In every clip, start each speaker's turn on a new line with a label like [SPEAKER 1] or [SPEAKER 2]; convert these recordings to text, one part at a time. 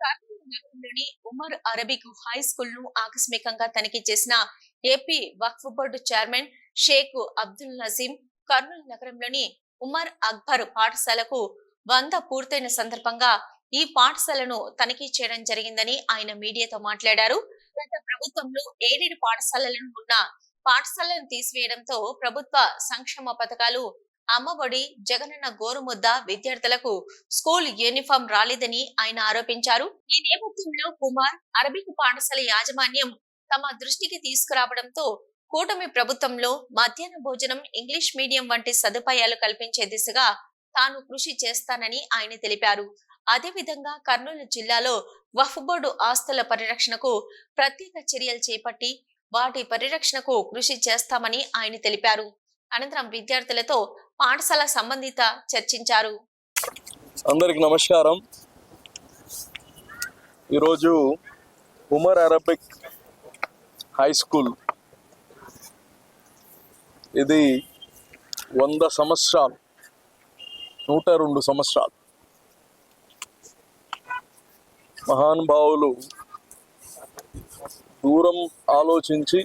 [SPEAKER 1] Kurnool Umar Arabic high స్కూల్ను ఆకస్మికంగా తనిఖీ చేసిన AP Waqf board chairman Sheikh Abdul Nazeem Kurnool నగరంలోని ఉమర్ అక్బర్ పాఠశాలకు వంద పూర్తయిన సందర్భంగా ఈ పాఠశాలను తనిఖీ చేయడం జరిగిందని ఆయన మీడియాతో మాట్లాడారు. గత ప్రభుత్వంలో ఏడేడు పాఠశాలలను ఉన్న పాఠశాలను తీసివేయడంతో ప్రభుత్వ సంక్షేమ పథకాలు అమ్మఒడి జగనన్న గోరుముద్ద విద్యార్థులకు స్కూల్ యూనిఫామ్ రాలేదని ఆయన ఆరోపించారు. ఈ నేపథ్యంలో కుమార్ అరబిక్ పాఠశాల యాజమాన్యం తమ దృష్టికి తీసుకురావడంతో కూటమి ప్రభుత్వంలో మధ్యాహ్న భోజనం ఇంగ్లీష్ మీడియం వంటి సదుపాయాలు కల్పించే దిశగా తాను కృషి చేస్తానని ఆయన తెలిపారు. అదేవిధంగా కర్నూలు జిల్లాలో వఫ్ బోర్డు ఆస్తుల పరిరక్షణకు ప్రత్యేక చర్యలు చేపట్టి వాటి పరిరక్షణకు కృషి చేస్తామని ఆయన తెలిపారు. అనంతరం విద్యార్థులతో పాఠశాల సంబంధిత చర్చించారు.
[SPEAKER 2] అందరికి నమస్కారం. ఈరోజు ఉమర్ అరబిక్ హై స్కూల్. ఇది వంద సంవత్సరాలు నూట రెండు సంవత్సరాలు. మహానుభావులు దూరం ఆలోచించి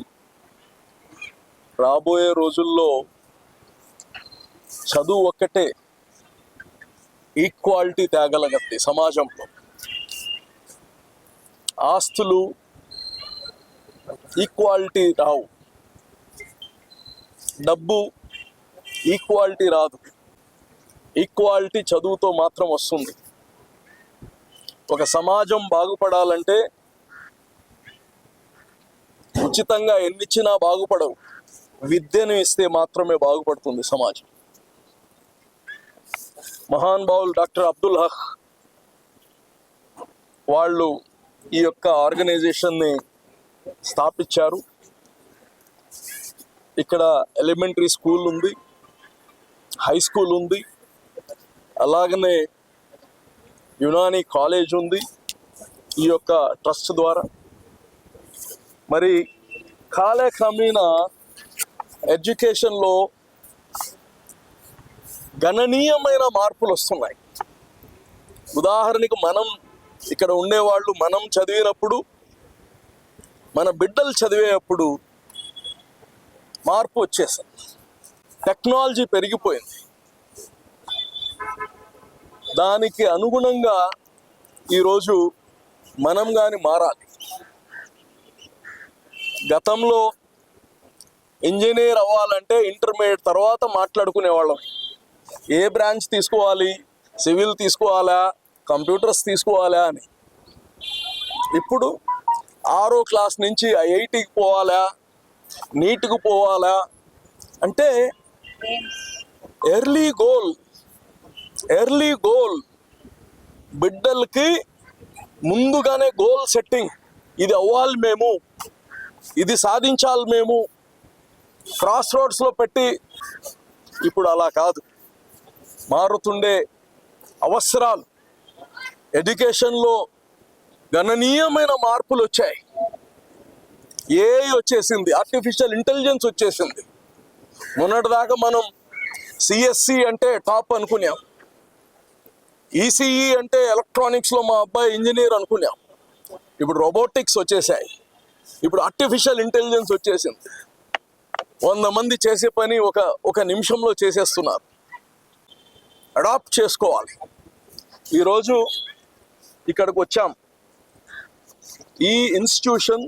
[SPEAKER 2] రాబోయే రోజుల్లో చదువు ఒక్కటే. ఈక్వాలిటీ తేగలగద్ది సమాజంలో. ఆస్తులు ఈక్వాలిటీ రావు. డబ్బు ఈక్వాలిటీ రాదు. ఈక్వాలిటీ చదువుతో మాత్రం వస్తుంది. ఒక సమాజం బాగుపడాలంటే ఉచితంగా ఎన్నిచ్చినా బాగుపడవు. విద్యను ఇస్తే మాత్రమే బాగుపడుతుంది సమాజం. మహానుభావులు డాక్టర్ అబ్దుల్ హక్ వాళ్ళు ఈ యొక్క ఆర్గనైజేషన్ని స్థాపించారు. ఇక్కడ ఎలిమెంటరీ స్కూల్ ఉంది హై స్కూల్ ఉంది అలాగనే యునాని కాలేజ్ ఉంది ఈ యొక్క ట్రస్ట్ ద్వారా. మరి కాలక్రమేణా ఎడ్యుకేషన్లో గణనీయమైన మార్పులు వస్తున్నాయి. ఉదాహరణకు మనం ఇక్కడ ఉండేవాళ్ళు మనం చదివినప్పుడు మన బిడ్డలు చదివేటప్పుడు మార్పు వచ్చేసింది. టెక్నాలజీ పెరిగిపోయింది. దానికి అనుగుణంగా ఈరోజు మనం కానీ మారాలి. గతంలో ఇంజనీర్ అవ్వాలంటే ఇంటర్మీడియట్ తర్వాత మాట్లాడుకునేవాళ్ళం. ఏ బ్రాంచ్ తీసుకోవాలి? సివిల్ తీసుకోవాలా? కంప్యూటర్స్ తీసుకోవాలా అని. ఇప్పుడు ఆరో క్లాస్ నుంచి ఐఐటికి పోవాలా? నీట్కి పోవాలా? అంటే ఎర్లీ గోల్ ఎర్లీ గోల్ బిడ్డలకి ముందుగానే గోల్ సెట్టింగ్. ఇది అవ్వాలి మేము. ఇది సాధించాలి మేము. క్రాస్ రోడ్స్లో పెట్టి. ఇప్పుడు అలా కాదు. మారుతుండే అవసరాలు. ఎడ్యుకేషన్లో గణనీయమైన మార్పులు వచ్చాయి. ఏ వచ్చేసింది ఆర్టిఫిషియల్ ఇంటెలిజెన్స్ వచ్చేసింది. మొన్నటిదాకా మనం సిఎస్సి అంటే టాప్ అనుకున్నాం. ఈసీఈ అంటే ఎలక్ట్రానిక్స్లో మా అబ్బాయి ఇంజనీర్ అనుకున్నాం. ఇప్పుడు రోబోటిక్స్ వచ్చేసాయి. ఇప్పుడు ఆర్టిఫిషియల్ ఇంటెలిజెన్స్ వచ్చేసింది. వంద మంది చేసే పని ఒక ఒక నిమిషంలో చేసేస్తున్నారు. అడాప్ట్ చేసుకోవాలి. ఈరోజు ఇక్కడికి వచ్చాం. ఈ ఇన్స్టిట్యూషన్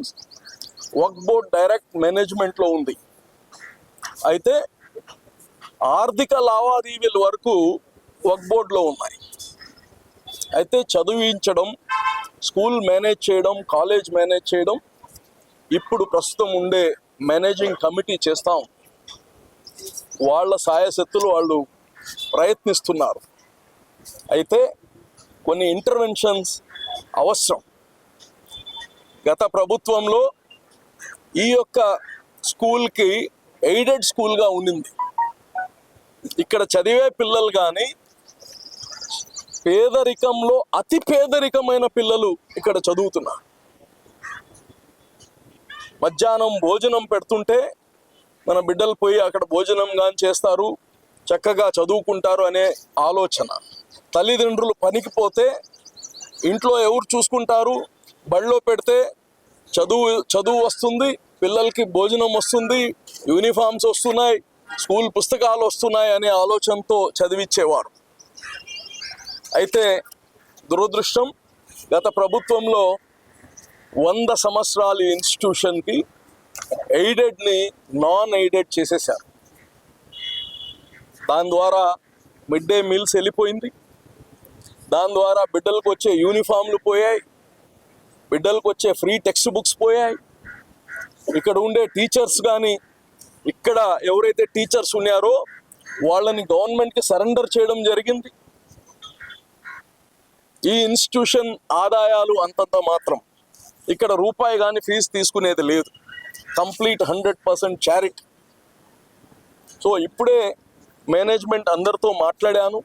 [SPEAKER 2] వర్క్ బోర్డ్ డైరెక్ట్ మేనేజ్మెంట్లో ఉంది. అయితే ఆర్థిక లావాదేవీల వరకు వర్క్ బోర్డ్లో ఉన్నాయి. అయితే చదివించడం స్కూల్ మేనేజ్ చేయడం కాలేజ్ మేనేజ్ చేయడం ఇప్పుడు ప్రస్తుతం ఉండే మేనేజింగ్ కమిటీ చేస్తాం. వాళ్ళ సాయశక్తులు వాళ్ళు ప్రయత్నిస్తున్నారు. అయితే కొన్ని ఇంటర్వెన్షన్స్ అవసరం. గత ప్రభుత్వంలో ఈ యొక్క స్కూల్కి ఎయిడెడ్ స్కూల్గా ఉండింది. ఇక్కడ చదివే పిల్లలు కానీ పేదరికంలో అతి పేదరికమైన పిల్లలు ఇక్కడ చదువుతున్నారు. మధ్యాహ్నం భోజనం పెడుతుంటే మన బిడ్డలు పోయి అక్కడ భోజనం కానీ చేస్తారు. చక్కగా చదువుకుంటారు అనే ఆలోచన. తల్లిదండ్రులు పనికి పోతే ఇంట్లో ఎవరు చూసుకుంటారు? బడిలో పెడితే చదువు చదువు వస్తుంది పిల్లలకి భోజనం వస్తుంది యూనిఫామ్స్ వస్తున్నాయి స్కూల్ పుస్తకాలు వస్తున్నాయి అనే ఆలోచనతో చదివించేవారు అయితే దురదృష్టం గత ప్రభుత్వంలో వంద సంవత్సరాల ఇన్స్టిట్యూషన్కి ఎయిడెడ్ని నాన్ ఎయిడెడ్ చేసేశారు. దాని ద్వారా మిడ్ డే మీల్స్ వెళ్ళిపోయింది. దాని ద్వారా బిడ్డలకు వచ్చే యూనిఫామ్లు పోయాయి. బిడ్డలకు వచ్చే ఫ్రీ టెక్స్ట్ బుక్స్ పోయాయి. ఇక్కడ ఉండే టీచర్స్ కానీ ఇక్కడ ఎవరైతే టీచర్స్ ఉన్నారో వాళ్ళని గవర్నమెంట్కి సరెండర్ చేయడం జరిగింది. ఈ ఇన్స్టిట్యూషన్ ఆదాయాలు అంతంత మాత్రం ఇక్కడ రూపాయి కానీ ఫీజు తీసుకునేది లేదు. Complete hundred percent charity. So ఇప్పుడే మేనేజ్మెంట్ అందరితో మాట్లాడాను.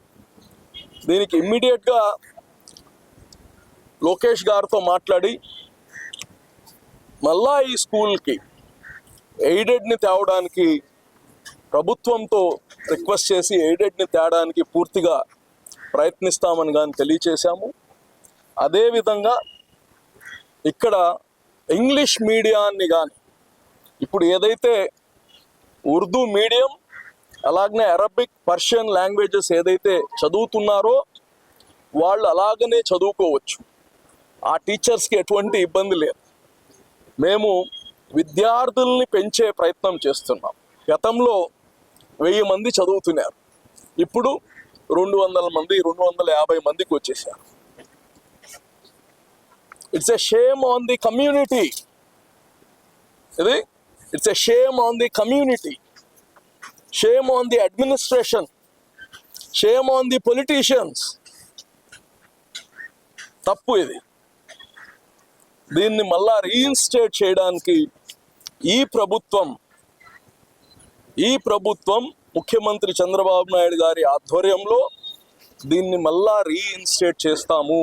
[SPEAKER 2] దీనికి ఇమ్మీడియట్గా లోకేష్ గారితో మాట్లాడి మళ్ళా ఈ స్కూల్కి ఎయిడెడ్ని తేవడానికి ప్రభుత్వంతో రిక్వెస్ట్ చేసి ఎయిడెడ్ని తేడానికి పూర్తిగా ప్రయత్నిస్తామని కానీ తెలియచేశాము. అదేవిధంగా ఇక్కడ ఇంగ్లీష్ మీడియాన్ని కానీ ఇప్పుడు ఏదైతే ఉర్దూ మీడియం అలాగనే అరబిక్ పర్షియన్ లాంగ్వేజెస్ ఏదైతే చదువుతున్నారో వాళ్ళు అలాగనే చదువుకోవచ్చు. ఆ టీచర్స్కి ఎటువంటి ఇబ్బంది లేదు. మేము విద్యార్థుల్ని పెంచే ప్రయత్నం చేస్తున్నాం. గతంలో వెయ్యి మంది చదువుతున్నారు. ఇప్పుడు రెండు వందల మంది రెండు వందల యాభై మందికి వచ్చేసారు. It's a shame on the community ఇది? It's a shame on the community shame on the administration shame on the politicians తప్పు ఇది. దీన్ని మళ్ళా రీఇన్స్టేట్ చేయడానికి ఈ ప్రభుత్వం ఈ ప్రభుత్వం ముఖ్యమంత్రి చంద్రబాబు నాయుడు గారి ఆధ్వర్యంలో దీన్ని మళ్ళా రీఇన్స్టేట్ చేస్తాము.